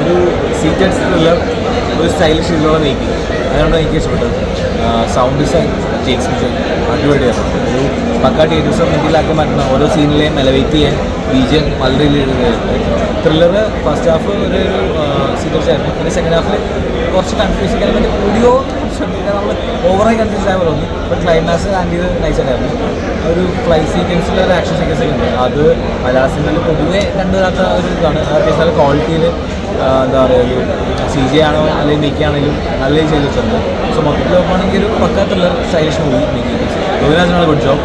ഒരു seated thriller ഒരു stylish ഇതിലുള്ള മേക്കിംഗ് അതാണ് എനിക്ക് ഇഷ്ടപ്പെട്ടത്. സൗണ്ട് ഡിസൈൻ ജെയിംസ് മിഷൻ അടിപൊളിയാണ്. ഒരു പക്ക ടീച്ചേഴ്സ് മെന്റിലാക്കി മാറ്റണം ഓരോ സീനിലെയും എലവേറ്റ് ചെയ്യാൻ ബീജൻ വളരെ ത്രില്ലർ ഫസ്റ്റ് ഹാഫ് ഒരു സീക്വൻസ് ആയിരുന്നു. പിന്നെ സെക്കൻഡ് ഹാഫിൽ കുറച്ച് കൺഫ്യൂഷൻ എലമെന്റ് കൂടിയോ ശ്രദ്ധിക്കാൻ നമ്മൾ ഓവറായി കൺഫ്യൂസ് ആയ പോലെ തോന്നി ബട്ട് ക്ലൈമാക്സ് ആൻഡ് ചെയ്ത് നൈസ് ആയിരുന്നു ഒരു ഫ്ലൈ സീക്വൻസിൽ ഒരു ആക്ഷൻ സീക്വൻസ് ഒക്കെ ഉണ്ട്. അത് മലയാള സിനിമയിൽ പൊതുവേ കണ്ടുവരാത്ത ഒരു ഇതാണ്. അത്യാവശ്യം ക്വാളിറ്റിയിൽ എന്താ പറയുക ഒരു സി ജി ആണോ അല്ലെങ്കിൽ മേക്ക് ആണെങ്കിലും നല്ല രീതിയിൽ ചെയ്ത് വെച്ചിട്ടുണ്ട്. സോ മൊത്തത്തിൽ നോക്കുകയാണെങ്കിൽ ഒരു പക്കാത്തുള്ള സ്റ്റൈലിഷ് മൂവി മേക്ക് യുവരാജനാണ് ഗുഡ് ജോബ്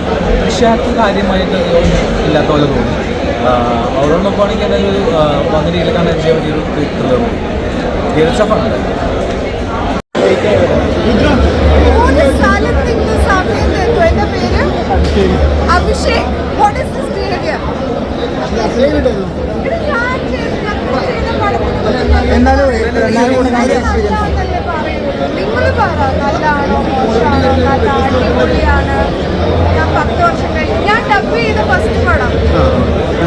അത് കാര്യമായിട്ട് ഇല്ലാത്ത പോലെ തോന്നി. അവരോട് നോക്കുകയാണെങ്കിൽ അതായത് ഒരു വന്ന രീതിയിൽ കാണാൻ ചെയ്യാൻ പറ്റിയൊരു ത്രില്ലർ മൂവി മൂന്ന് പേര് Abhishek what is this behaviour എന്നാലും. നിങ്ങൾ പറ നല്ലതാണോ മോശമാണോ നല്ല അടിപൊളിയാണ്. ഞാൻ പത്ത് വർഷം കഴിഞ്ഞ് ഞാൻ ഡബ് ചെയ്ത ഫസ്റ്റ് പടം.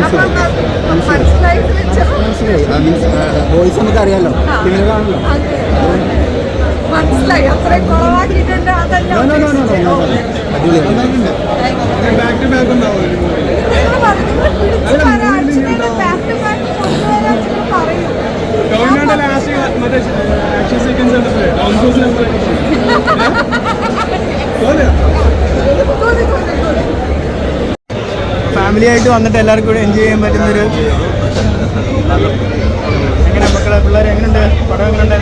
അപ്പം മനസ്സിലായി വോയിസ് നമുക്ക് അറിയാലോ. മനസ്സിലായി. അത്രയും കുറവാക്കിയിട്ടുണ്ട് അതല്ല ഫാമിലി ആയിട്ട് വന്നിട്ട് എല്ലാവർക്കും കൂടെ എൻജോയ് ചെയ്യാൻ പറ്റുന്നൊരു എങ്ങനെ മക്കളെ പിള്ളേർ എങ്ങനെയുണ്ട് പടം എങ്ങനെ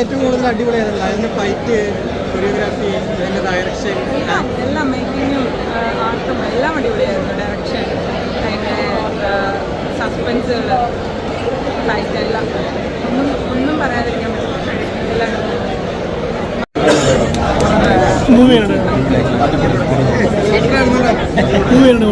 ഏറ്റവും കൂടുതൽ അടിപൊളിയായിരുന്നു അതിന്റെ ഫൈറ്റ് കൊറിയോഗ്രാഫി അതിന്റെ ഡയറക്ഷൻ എല്ലാം എല്ലാം മേക്കിങ്ങും ആർട്ടും എല്ലാം അടിപൊളിയായിരുന്നു. ഡയറക്ഷൻ അതിന്റെ സസ്പെൻസുകൾ ഫൈറ്റ് എല്ലാം. ഒന്നും ഒന്നും പറയാതിരിക്കാൻ പറ്റില്ല. എല്ലാം മൂവിയാണ് മൂവിയാണ്